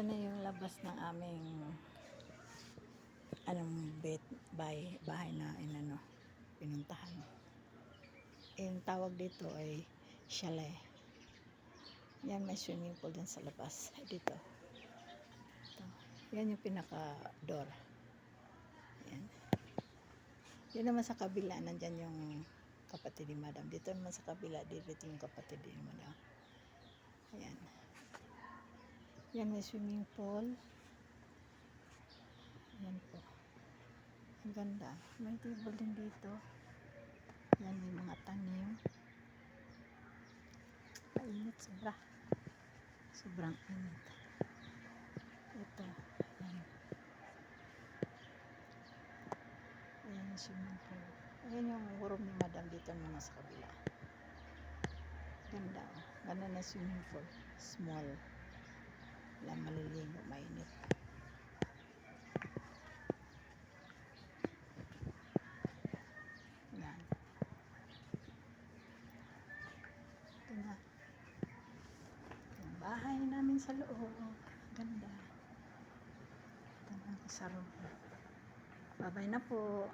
Ito na yung labas ng aming anong bet, bahay, bahay na inano, pinuntahan. Yung tawag dito ay chalet. Yan, may swimming pool din sa labas. Dito. Ito. Yan yung pinaka-door. Yan. Yun naman sa kabila, nandyan yung kapatid ni Madam. Dito naman sa kabila, dito yung kapatid ni Madam. Ayan. Yan may swimming pool. Yan po. Ang ganda. May table din dito. Yan may mga tanim. Mainit sobra. Sobrang init. Ito. Yan. Ayan yung swimming pool. Ayan yung room ni Madam dito naman sa kabila. Ganda. oh. Ganda na swimming pool. Small. Wala maliligo. Mainit. Yan. Ito na. Yung bahay namin sa loob. Ganda. Ito na sa room. Babay na po.